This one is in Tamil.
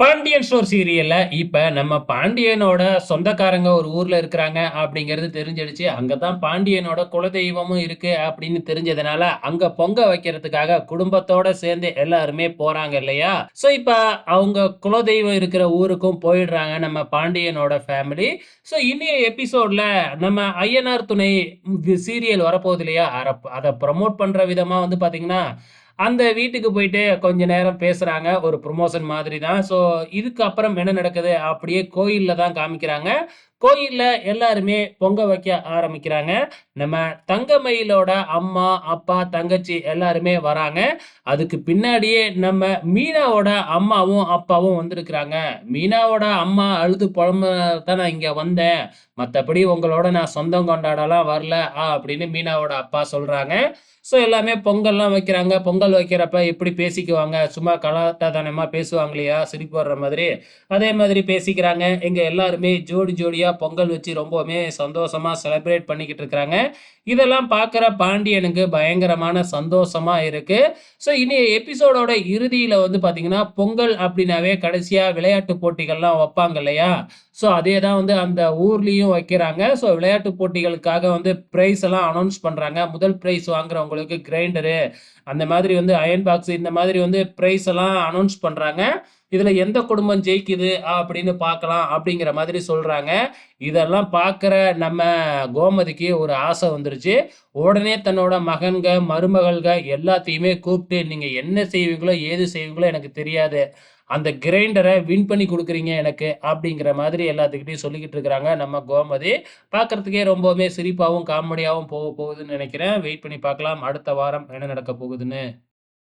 பாண்டியன் ஸ்டோர் சீரியல்ல இப்ப நம்ம பாண்டியனோட சொந்தக்காரங்க ஒரு ஊர்ல இருக்கிறாங்க அப்படிங்கிறது தெரிஞ்சிடுச்சு. அங்கதான் பாண்டியனோட குலதெய்வமும் இருக்கு அப்படின்னு தெரிஞ்சதுனால, அங்க பொங்க வைக்கிறதுக்காக குடும்பத்தோட சேர்ந்து எல்லாருமே போறாங்க இல்லையா? ஸோ இப்ப அவங்க குலதெய்வம் இருக்கிற ஊருக்கும் போயிடுறாங்க நம்ம பாண்டியனோட ஃபேமிலி. ஸோ இன்னைய எபிசோட்ல நம்ம ஐயனார் துணை சீரியல் வரப்போகுது இல்லையா? அதை ப்ரமோட் பண்ற விதமா வந்து பாத்தீங்கன்னா அந்த வீட்டுக்கு போயிட்டு கொஞ்ச நேரம் பேசுகிறாங்க ஒரு ப்ரொமோஷன் மாதிரி தான். ஸோ இதுக்கப்புறம் என்ன நடக்குது? அப்படியே கோயிலில் தான் காமிக்கிறாங்க. கோயிலில் எல்லாருமே பொங்க வைக்க ஆரம்பிக்கிறாங்க. நம்ம தங்கமயிலோட அம்மா, அப்பா, தங்கச்சி எல்லாருமே வராங்க. அதுக்கு பின்னாடியே நம்ம மீனாவோட அம்மாவும், அப்பாவும் வந்திருக்கிறாங்க. மீனாவோட அம்மா அழுது புலம்ப தான் நான் இங்கே வந்தேன். மற்றபடி உங்களோட நான் சொந்தம் கொண்டாடலாம் வரல அப்படின்னு மீனாவோட அப்பா சொல்கிறாங்க ஸோ எல்லாமே பொங்கல்லாம் வைக்கிறாங்க. பொங்கல் வைக்கிறப்ப எப்படி பேசிக்குவாங்க? சும்மா கலாட்டாதானமாக பேசுவாங்க இல்லையா? சிரிப்பு வர்ற மாதிரி. அதே மாதிரி பேசிக்கிறாங்க. எங்கள் எல்லாருமே ஜோடி ஜோடியாக ஜாலியாக பொங்கல் வச்சு ரொம்பவுமே சந்தோஷமாக செலிப்ரேட் பண்ணிக்கிட்டு இருக்கிறாங்க. இதெல்லாம் பார்க்குற பாண்டியனுக்கு பயங்கரமான சந்தோஷமாக இருக்குது ஸோ இனி எபிசோடோட இறுதியில் வந்து பார்த்திங்கன்னா பொங்கல் அப்படின்னாவே கடைசியாக விளையாட்டு போட்டிகள்லாம் வைப்பாங்க இல்லையா? ஸோ அதே தான் வந்து அந்த ஊர்லேயும் வைக்கிறாங்க. ஸோ விளையாட்டு போட்டிகளுக்காக வந்து ப்ரைஸ் எல்லாம் அனௌன்ஸ் பண்ணுறாங்க முதல் ப்ரைஸ் வாங்குறவங்களுக்கு கிரைண்டரு, அந்த மாதிரி வந்து அயன் பாக்ஸ் இந்த மாதிரி வந்து ப்ரைஸ் எல்லாம் அனௌன்ஸ் பண்ணுறாங்க இதுல எந்த குடும்பம் ஜெயிக்குது அப்படின்னு பார்க்கலாம் அப்படிங்கிற மாதிரி சொல்றாங்க. இதெல்லாம் பார்க்குற நம்ம கோமதிக்கு ஒரு ஆசை வந்துருச்சு. உடனே தன்னோட மகன்க, மருமகள்க எல்லாத்தையுமே கூப்பிட்டு, "நீங்க என்ன செய்வீங்களோ, ஏது செய்வீங்களோ எனக்கு தெரியாது. அந்த கிரைண்டரை வின் பண்ணி கொடுக்குறீங்க எனக்கு." அப்படிங்கிற மாதிரி எல்லாத்துக்கிட்டையும் சொல்லிக்கிட்டு இருக்கிறாங்க நம்ம கோமதி. பார்க்குறதுக்கே ரொம்பவுமே சிரிப்பாகவும் காமெடியாகவும் போக போகுதுன்னு நினைக்கிறேன் வெயிட் பண்ணி பார்க்கலாம். அடுத்த வாரம் என்ன நடக்க போகுதுன்னு.